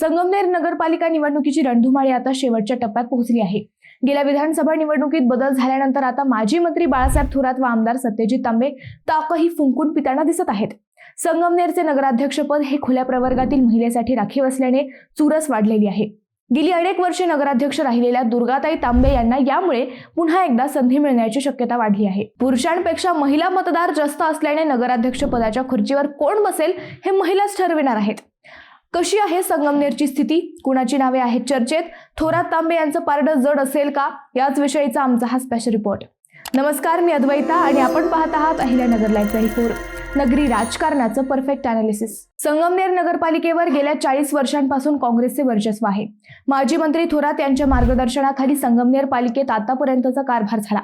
संगमनेर नगरपालिका निवडणुकीची रणधुमाळी आता शेवटच्या टप्प्यात पोहोचली आहे. गेल्या विधानसभा निवडणुकीत बदल झाल्यानंतर आता माजी मंत्री बाळासाहेब थोरात व आमदार सत्यजित तांबे ताकही फुंकून पिताना दिसत आहेत. संगमनेरचे नगराध्यक्षपद हे खुल्या प्रवर्गातील महिलेसाठी राखीव असल्याने चुरस वाढलेली आहे. गेली अनेक वर्षे नगराध्यक्ष राहिलेल्या दुर्गाताई तांबे यांना यामुळे पुन्हा एकदा संधी मिळण्याची शक्यता वाढली आहे. पुरुषांपेक्षा महिला मतदार जास्त असल्याने नगराध्यक्ष पदाच्या खुर्चीवर कोण बसेल हे महिलाच ठरविणार आहेत. कशी आहे संगमनेरची स्थिती? कुणाची नावे आहेत चर्चेत? थोरात तांबे यांचं पारडं जड असेल का? याच विषयीचा आमचा हा स्पेशल रिपोर्ट नमस्कार मी अद्वैता आणि आपण पाहत आहात अहिल्यानगर लाईव्ह ट्वेंटी फोर नगरी राजकारणाचं परफेक्ट अनालिसिस संगमनेर नगरपालिकेवर गेल्या चाळीस वर्षांपासून काँग्रेसचे वर्चस्व आहे. माजी मंत्री थोरात यांच्या मार्गदर्शनाखाली संगमनेर पालिकेत आतापर्यंतचा कारभार झाला.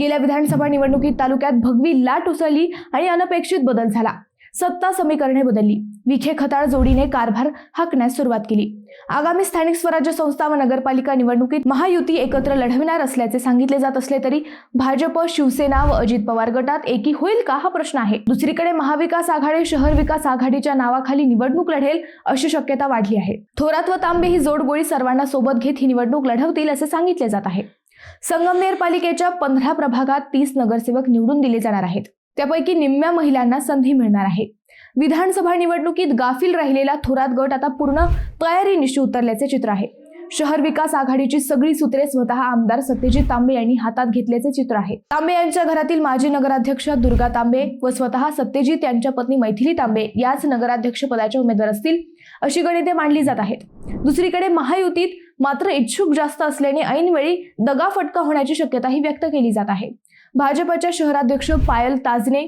गेल्या विधानसभा निवडणुकीत तालुक्यात भगवी लाट उसळली आणि अनपेक्षित बदल झाला. सत्ता समीकरणे बदलली. विखे खताळ जोडीने कारभार हाकण्यास सुरुवात केली. आगामी स्थानिक स्वराज्य संस्था व नगरपालिका निवडणुकीत महायुती एकत्र लढविणार असल्याचे सांगितले जात असले तरी भाजप शिवसेना व अजित पवार गटात एकी होईल का हा प्रश्न आहे. दुसरीकडे महाविकास आघाडी शहर विकास आघाडीच्या नावाखाली निवडणूक लढेल अशी शक्यता वाढली आहे. थोरात व तांबे ही जोडगोळी सर्वांना सोबत घेत ही निवडणूक लढवतील असे सांगितले जात आहे. संगमनेर पालिकेच्या पंधरा प्रभागात तीस नगरसेवक निवडून दिले जाणार आहेत. त्यापैकी निम्म्या महिलांना संधी मिळणार आहे. विधानसभा निवडणुकीत गाफील राहिलेला थोरात गट आता पूर्ण तयारीनिशी उतरल्याचे चित्र आहे. शहर विकास आघाडीची सगळी सूत्रे स्वतः आमदार सत्यजित तांबे यांनी हातात घेतल्याचे चित्र आहे. तांबे यांच्या घरातील माजी नगराध्यक्ष दुर्गा तांबे व स्वतः सत्यजित यांच्या पत्नी मैथिली तांबे याच नगराध्यक्ष पदाच्या उमेदवार असतील अशी गणिते मांडली जात आहेत. दुसरीकडे महायुतीत मात्र इच्छुक जास्त असल्याने ऐनवेळी दगाफटका होण्याची शक्यताही व्यक्त केली जात आहे. भाजपच्या शहराध्यक्ष पायल ताजने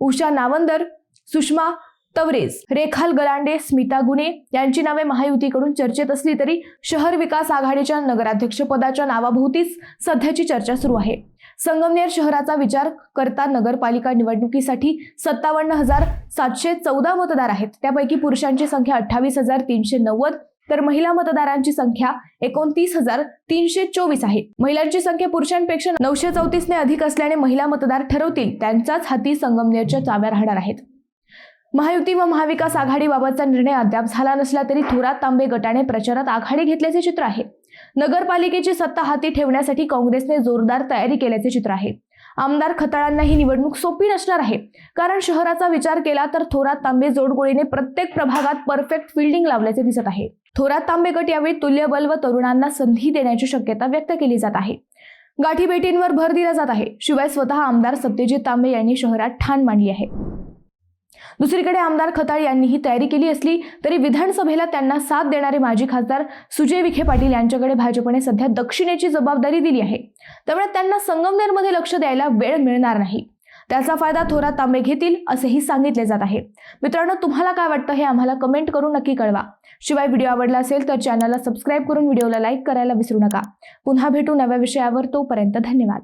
उषा नावंदर सुषमा तवरेज रेखाल गलांडे स्मिता गुने यांची नावे महायुतीकडून चर्चेत असली तरी शहर विकास आघाडीच्या नगराध्यक्ष पदाच्या नावाभोवतीच सध्याची चर्चा सुरू आहे. संगमनेर शहराचा विचार करता नगरपालिका निवडणुकीसाठी सत्तावन्न हजार सातशे चौदा मतदार आहेत. त्यापैकी पुरुषांची संख्या अठ्ठावीस हजार तीनशे नव्वद तर महिला मतदारांची संख्या एकोणतीस हजार तीनशे चोवीस आहे. महिलांची संख्या पुरुषांपेक्षा नऊशे चौतीसने अधिक असल्याने महिला मतदार ठरवतील त्यांचाच हाती संगमनेरच्या चाव्या राहणार आहेत. महायुती व महाविकास आघाडीबाबतचा निर्णय अद्याप झाला नसला तरी थोरात तांबे गटाने प्रचारात आघाडी घेतल्याचे चित्र आहे. नगरपालिकेची सत्ता हाती ठेवण्यासाठी काँग्रेसने जोरदार तयारी केल्याचे चित्र आहे. आमदार खताळांना ही निवडणूक सोपी नसणार आहे. कारण शहराचा विचार केला तर थोरात तांबे जोडगोळीने प्रत्येक प्रभागात परफेक्ट फिल्डिंग लावल्याचे दिसत आहे. थोरात तांबे गट यावेळी तुल्यबल व तरुणांना संधी देण्याची शक्यता व्यक्त केली जात आहे. गाठीभेटींवर भर दिला जात आहे. शिवाय स्वतः आमदार सत्यजित तांबे यांनी शहरात ठाण मांडली आहे. दुसरीकडे आमदार खताळ यांनी ही तयारी केली असली तरी विधानसभेला त्यांना साथ देणारे माजी खासदार सुजय विखे पाटील यांच्याकडे भाजपने सध्या दक्षिणेची जबाबदारी दिली आहे. त्यामुळे त्यांना संगमनेरमध्ये लक्ष द्यायला वेळ मिळणार नाही. त्याचा फायदा थोरात तांबे घेतील असेही सांगितले जात आहे. मित्रांनो तुम्हाला काय वाटतं हे आम्हाला कमेंट करून नक्की कळवा. शिवाय व्हिडिओ आवडला असेल तर चॅनलला सबस्क्राईब करून व्हिडिओला लाईक करायला विसरू नका. पुन्हा भेटू नव्या विषयावर तोपर्यंत धन्यवाद.